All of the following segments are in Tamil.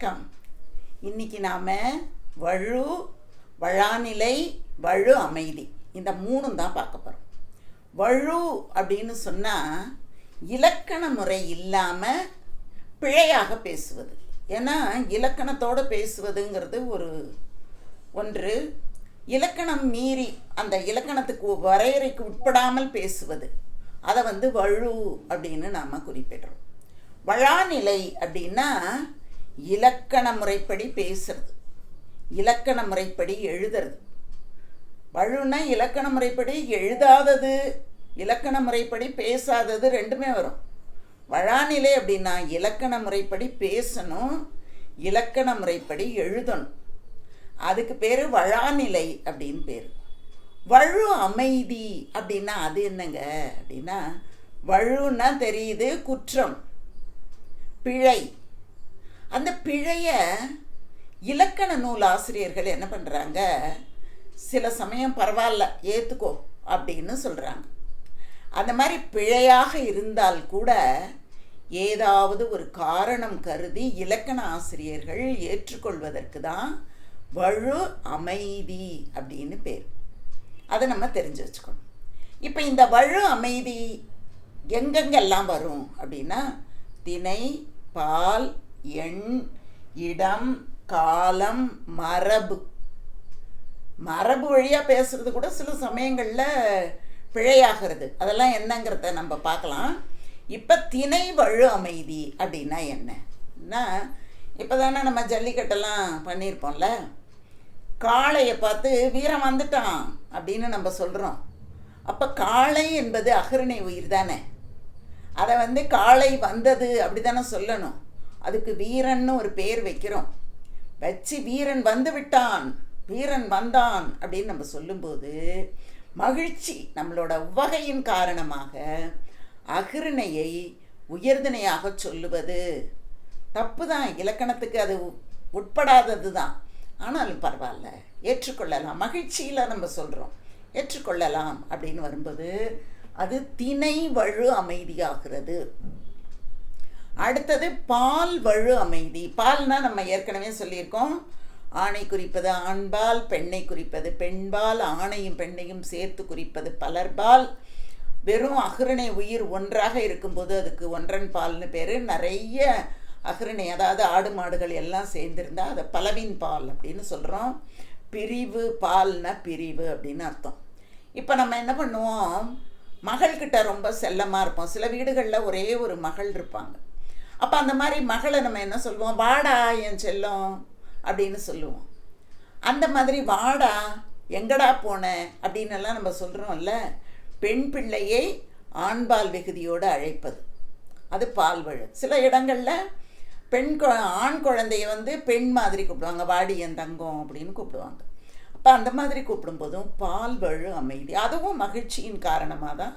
வணக்கம். இன்னைக்கு நாம் வழு வழாநிலை வழு அமைதி. இந்த மூணும் தான் பார்க்க போகிறோம் வழு அப்படின்னு சொன்னால் இலக்கண முறை இல்லாமல் பிழையாக பேசுவது. ஏன்னா இலக்கணத்தோடு பேசுவதுங்கிறது ஒரு ஒன்று. இலக்கணம் மீறி அந்த இலக்கணத்துக்கு வரையறைக்கு உட்படாமல் பேசுவது. அதை வந்து வழு அப்படின்னு நாம் குறிப்பிடுறோம். வழாநிலை அப்படின்னா இலக்கண முறைப்படி பேசுறது. இலக்கண முறைப்படி எழுதுறது. வழுன்னா இலக்கண முறைப்படி எழுதாதது இலக்கண முறைப்படி பேசாதது ரெண்டுமே வரும். வழாநிலை அப்படின்னா இலக்கண முறைப்படி பேசணும் இலக்கண முறைப்படி எழுதணும். அதுக்கு பேர் வழாநிலை அப்படின்னு பேர். வழு அமைதி அப்படின்னா அது என்னங்க? அப்படின்னா வழுன்னா தெரியுது குற்றம் பிழை. அந்த பிழைய இலக்கண நூல் ஆசிரியர்கள் என்ன பண்ணுறாங்க சில சமயம் பரவாயில்ல ஏற்றுக்கோ அப்படின்னு சொல்கிறாங்க அந்த மாதிரி பிழையாக இருந்தால் கூட ஏதாவது ஒரு காரணம் கருதி இலக்கண ஆசிரியர்கள் ஏற்றுக்கொள்வதற்கு தான் வழு அமைதி அப்படின்னு பேர். அதை நம்ம தெரிஞ்சு வச்சுக்கணும். இப்போ இந்த வழு அமைதி எங்கெங்கெல்லாம் வரும் அப்படின்னா தினை பால் எண் இடம் காலம் மரபு. மரபு வழியாக பேசுறது கூட சில சமயங்களில் பிழையாகிறது. அதெல்லாம் என்னங்கிறத நம்ம பார்க்கலாம். இப்போ திணை வழு அமைதி அப்படின்னா என்னன்னா இப்போ தானே நம்ம ஜல்லிக்கட்டெல்லாம் பண்ணியிருப்போம்ல. காளையை பார்த்து வீரம் வந்துட்டான் அப்படின்னு நம்ம சொல்கிறோம் அப்போ காளை என்பது அகரணை உயிர் தானே? அதை வந்து காளை வந்தது அப்படி தானே சொல்லணும். அதுக்கு வீரன்னு ஒரு பேர் வைக்கிறோம். வச்சு வீரன் வந்து விட்டான் வீரன் வந்தான் அப்படின்னு நம்ம சொல்லும்போது மகிழ்ச்சி நம்மளோட உவகையின் காரணமாக அகிருணையை உயர்திணையாக சொல்லுவது தப்பு தான் இலக்கணத்துக்கு அது உட்படாதது தான் ஆனாலும் பரவாயில்ல ஏற்றுக்கொள்ளலாம். மகிழ்ச்சியில் நம்ம சொல்கிறோம் ஏற்றுக்கொள்ளலாம் அப்படின்னு வரும்போது அது திணை வழு அமைதியாகிறது. அடுத்தது பால் வழு அமைதி. பால்னா நம்ம ஏற்கனவே சொல்லியிருக்கோம். ஆணை குறிப்பது ஆண்பால் பெண்ணை குறிப்பது பெண்பால் ஆணையும் பெண்ணையும் சேர்த்து குறிப்பது பலர்பால். வெறும் அகரணை உயிர் ஒன்றாக இருக்கும்போது அதுக்கு ஒன்றன் பால்னு பேர். நிறைய அகரணை அதாவது ஆடு மாடுகள் எல்லாம் சேர்ந்துருந்தால் அதை பலவின் பால் அப்படின்னு சொல்கிறோம் பிரிவு பால்னா பிரிவு அப்படின்னு அர்த்தம். இப்போ நம்ம என்ன பண்ணுவோம்? மகள்கிட்ட ரொம்ப செல்லமாக இருப்போம். சில வீடுகளில் ஒரே ஒரு மகள் இருப்பாங்க. அப்போ அந்த மாதிரி மகளை நம்ம என்ன சொல்லுவோம் வாடா என் செல்லம் அப்படின்னு சொல்லுவோம். அந்த மாதிரி வாடா எங்கடா போன? அப்படின்னு எல்லாம் நம்ம சொல்கிறோம்ல பெண் பிள்ளையை ஆண்பால் வெகுதியோடு அழைப்பது. அது பால்வழு சில இடங்களில் பெண் கு ஆண் குழந்தைய வந்து பெண் மாதிரி கூப்பிடுவாங்க. வாடி என் தங்கம் அப்படின்னு கூப்பிடுவாங்க. அப்போ அந்த மாதிரி கூப்பிடும்போதும் பால் வழு அமைதி. அதுவும் மகிழ்ச்சியின் காரணமாக தான்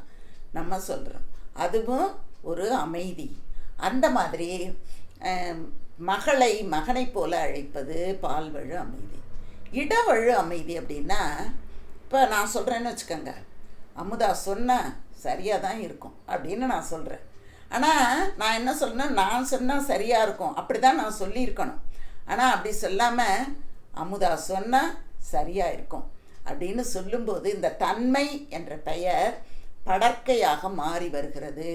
நம்ம சொல்கிறோம் அதுவும் ஒரு அமைதி. அந்த மாதிரி மகளை மகனை போல அழைப்பது பால்வழு அமைதி. இடவழு அமைதி அப்படின்னா இப்போ நான் சொல்கிறேன்னு வச்சுக்கோங்க. அமுதா சொன்னால் சரியாக தான் இருக்கும் அப்படின்னு நான் சொல்கிறேன் ஆனால் நான் என்ன சொல்லணும் நான் சொன்னால் சரியாக இருக்கும். அப்படி தான் நான் சொல்லியிருக்கணும். ஆனால் அப்படி சொல்லாமல் அமுதா சொன்னால் சரியாக இருக்கும் அப்படின்னு சொல்லும்போது இந்த தன்மை என்ற பெயர் படற்கையாக மாறி வருகிறது.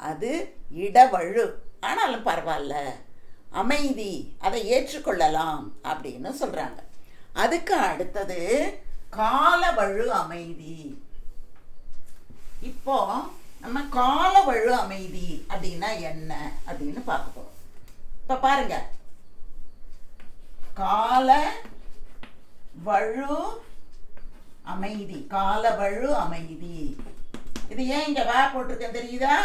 அது இடவழு. ஆனாலும் பரவாயில்ல. அமைதி. அதை ஏற்றுக்கொள்ளலாம் அப்படின்னு சொல்கிறாங்க அதுக்கு அடுத்தது காலவழு அமைதி. இப்போ நம்ம காலவழு அமைதி அப்படின்னா என்ன அப்படின்னு பார்க்க போகிறோம் இப்போ பாருங்க. கால வழு அமைதி. காலவழு அமைதி. இது ஏன் இங்கே வா போட்டிருக்கேன் தெரியுதா?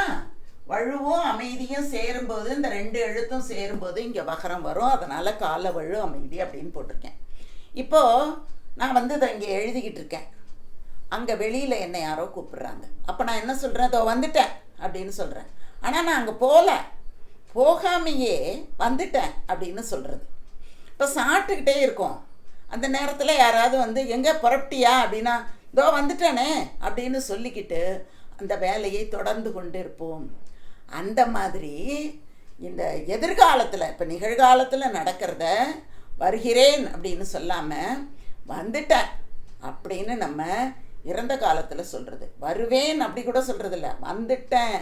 வழுவும் அமைதியும் சேரும்போது இந்த ரெண்டு எழுத்தும் சேரும்போது இங்கே வகரம் வரும். அதனால் கால வழு அமைதி அப்படின்னு போட்டிருக்கேன். இப்போது நான் வந்து இதை இங்கே எழுதிக்கிட்டு இருக்கேன். அங்கே வெளியில் என்னை யாரோ கூப்பிடுறாங்க. அப்போ நான் என்ன சொல்கிறேன் அதோ வந்துட்டேன் அப்படின்னு சொல்கிறேன் ஆனால் நான் அங்கே போகல போகாமையே வந்துட்டேன் அப்படின்னு சொல்கிறது இப்போ சாப்பிட்டுக்கிட்டே இருக்கோம். அந்த நேரத்தில் யாராவது வந்து எங்கே புறப்பட்டியா அப்படின்னா இதோ வந்துட்டேனே அப்படின்னு சொல்லிக்கிட்டு அந்த வேலையை தொடர்ந்து கொண்டு இருப்போம் அந்த மாதிரி இந்த எதிர்காலத்தில் இப்போ நிகழ்காலத்தில் நடக்கிறத வருகிறேன் அப்படின்னு சொல்லாமல் வந்துட்டேன் அப்படின்னு நம்ம இறந்த காலத்தில் சொல்கிறது வருவேன் அப்படி கூட சொல்கிறது இல்லை வந்துட்டேன்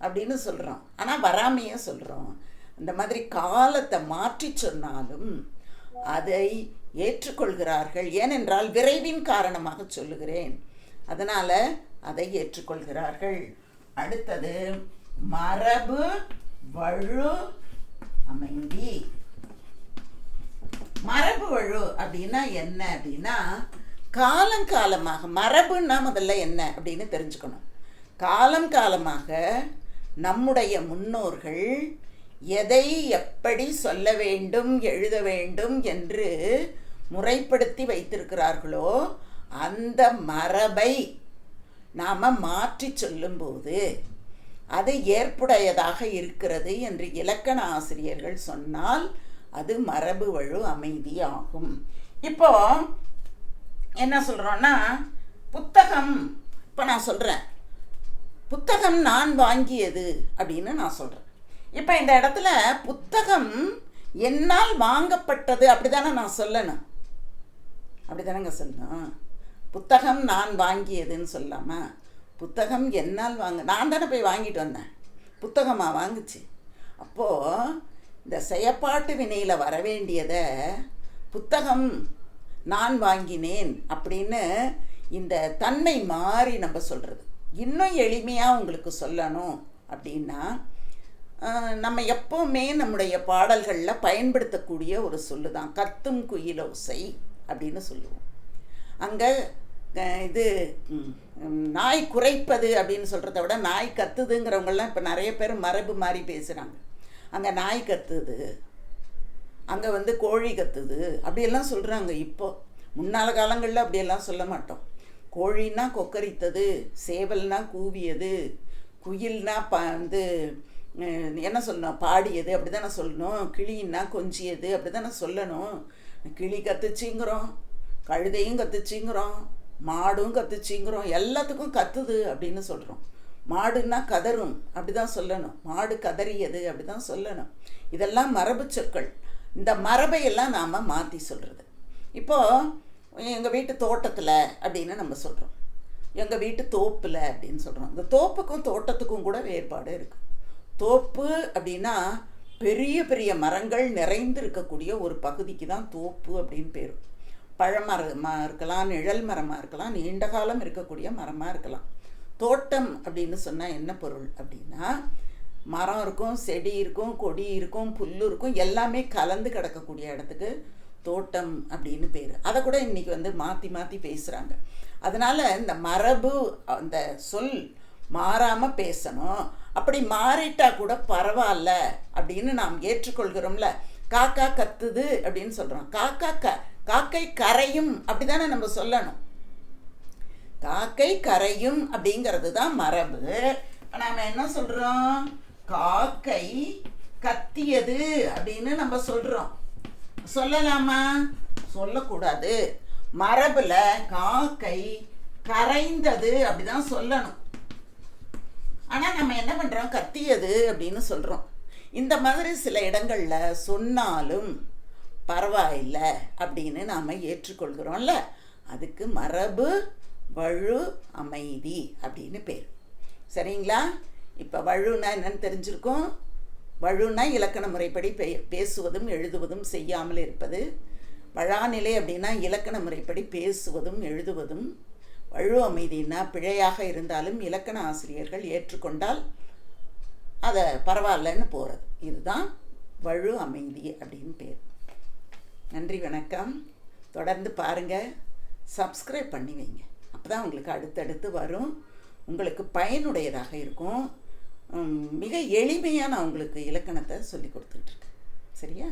அப்படின்னு சொல்கிறோம் ஆனால் வராமையே சொல்கிறோம் இந்த மாதிரி காலத்தை மாற்றி சொன்னாலும் அதை ஏற்றுக்கொள்கிறார்கள். ஏனென்றால் விரைவின் காரணமாக சொல்லுகிறேன். அதனால் அதை ஏற்றுக்கொள்கிறார்கள். அடுத்தது மரபு வழு அமைதி. மரபு வழு அப்படின்னா என்ன? அப்படின்னா காலங்காலமாக மரபுன்னா முதல்ல என்ன அப்படின்னு தெரிஞ்சுக்கணும். காலம் காலமாக நம்முடைய முன்னோர்கள் எதை எப்படி சொல்ல வேண்டும் எழுத வேண்டும் என்று முறைப்படுத்தி வைத்திருக்கிறார்களோ அந்த மரபை நாம் மாற்றி சொல்லும்போது அது ஏற்புடையதாக இருக்கிறது என்று இலக்கண ஆசிரியர்கள் சொன்னால் அது மரபு வழு அமைதி ஆகும். இப்போ என்ன சொல்கிறோன்னா புத்தகம் இப்போ நான் சொல்கிறேன் புத்தகம் நான் வாங்கியது அப்படின்னு நான் சொல்கிறேன் இப்போ இந்த இடத்துல புத்தகம் என்னால் வாங்கப்பட்டது அப்படி தானே நான் சொல்லணும். அப்படி தானேங்க சொல்லணும். புத்தகம் நான் வாங்கியதுன்னு சொல்லாமா புத்தகம் என்னால் வாங்க நான் தானே போய் வாங்கிட்டு வந்தேன். புத்தகமாக வாங்குச்சு. அப்போது இந்த செயப்பாட்டு வினையில் வர வேண்டியதை புத்தகம் நான் வாங்கினேன் அப்படின்னு இந்த தன்மை மாறி நம்ம சொல்கிறது இன்னும் எளிமையாக உங்களுக்கு சொல்லணும் அப்படின்னா நம்ம எப்போவுமே நம்முடைய பாடல்களில் பயன்படுத்தக்கூடிய ஒரு சொல்லு தான் கத்தும் குயிலோசை அப்படின்னு சொல்லுவோம். அங்கே இது நாய் குறைப்பது அப்படின்னு சொல்கிறத விட நாய் கத்துதுங்கிறவங்கெல்லாம் இப்போ நிறைய பேர் மரபு மாதிரி பேசுகிறாங்க அங்கே நாய் கத்துது அங்கே வந்து கோழி கத்துது அப்படியெல்லாம் சொல்கிறாங்க இப்போ. முன்னால காலங்களில் அப்படியெல்லாம் சொல்ல மாட்டோம். கோழின்னா கொக்கரித்தது சேவல்னா கூவியது குயில்னா ப வந்து என்ன சொல்லணும் பாடியது அப்படி தானே சொல்லணும் கிளின்னா கொஞ்சியது அப்படி தானே சொல்லணும். கிளி கத்துச்சிங்கிறோம் கழுதையும் கத்துச்சிங்கிறோம் மாடும் கத்துச்சிங்கிறோம் எல்லாத்துக்கும் கத்துது அப்படின்னு சொல்கிறோம் மாடுன்னா கதரும் அப்படி தான் சொல்லணும். மாடு கதறியது அப்படி தான் சொல்லணும். இதெல்லாம் மரபு சொற்கள். இந்த மரபையெல்லாம் நாம் மாற்றி சொல்கிறது இப்போது எங்கள் வீட்டு தோட்டத்தில் அப்படின்னு நம்ம சொல்கிறோம் எங்கள் வீட்டு தோப்பில் அப்படின்னு சொல்கிறோம் இந்த தோப்புக்கும் தோட்டத்துக்கும் கூட வேறுபாடு இருக்குது தோப்பு அப்படின்னா பெரிய பெரிய மரங்கள் நிறைந்து இருக்கக்கூடிய ஒரு பகுதிக்கு தான் தோப்பு அப்படின்னு பேரும். பழமரமாக இருக்கலாம் நிழல் மரமாக இருக்கலாம் நீண்ட காலம் இருக்கக்கூடிய மரமாக இருக்கலாம். தோட்டம் அப்படின்னு சொன்னால் என்ன பொருள் அப்படின்னா மரம் இருக்கும் செடி இருக்கும் கொடி இருக்கும் புல் இருக்கும் எல்லாமே கலந்து கிடக்கக்கூடிய இடத்துக்கு தோட்டம் அப்படின்னு பேர். அதை கூட இன்றைக்கி வந்து மாற்றி மாற்றி பேசுகிறாங்க அதனால் இந்த மரபு அந்த சொல் மாறாமல் பேசணும். அப்படி மாறிட்டா கூட பரவாயில்ல அப்படின்னு நாம் ஏற்றுக்கொள்கிறோம்ல. காக்கா கத்துது அப்படின்னு சொல்கிறோம் காக்கா க காக்கை கரையும் அப்படி தானே நம்ம சொல்லணும். காக்கை கரையும் அப்படிங்கிறது தான் மரபு நாம் என்ன சொல்கிறோம் காக்கை கத்தியது அப்படின்னு நம்ம சொல்கிறோம் சொல்லலாமா? சொல்லக்கூடாது. மரபில் காக்கை கரைந்தது அப்படிதான் சொல்லணும். ஆனால் நம்ம என்ன பண்ணுறோம் கத்தியது அப்படின்னு சொல்கிறோம் இந்த மாதிரி சில இடங்களில் சொன்னாலும் பரவாயில்லை அப்படின்னு நாம் ஏற்றுக்கொள்கிறோம்ல. அதுக்கு மரபு வழு அமைதி அப்படின்னு பேர். சரிங்களா? இப்போ வழுனா என்னன்னு தெரிஞ்சிருக்கோம்? வழுனா இலக்கண முறைப்படி பே பேசுவதும் எழுதுவதும் செய்யாமல் இருப்பது. வழாநிலை அப்படின்னா இலக்கண முறைப்படி பேசுவதும் எழுதுவதும். வழு அமைதினா பிழையாக இருந்தாலும் இலக்கண ஆசிரியர்கள் ஏற்றுக்கொண்டால் அதை பரவாயில்லன்னு போகிறது இதுதான் வழு அமைதி அப்படின்னு பேர். நன்றி வணக்கம். தொடர்ந்து பாருங்கள் சப்ஸ்கிரைப் பண்ணி வைங்க. அப்போ தான் உங்களுக்கு அடுத்தடுத்து வரும். உங்களுக்கு பயனுடையதாக இருக்கும். மிக எளிமையாக நான் உங்களுக்கு இலக்கணத்தை சொல்லி கொடுத்துட்ருக்கேன் சரியா?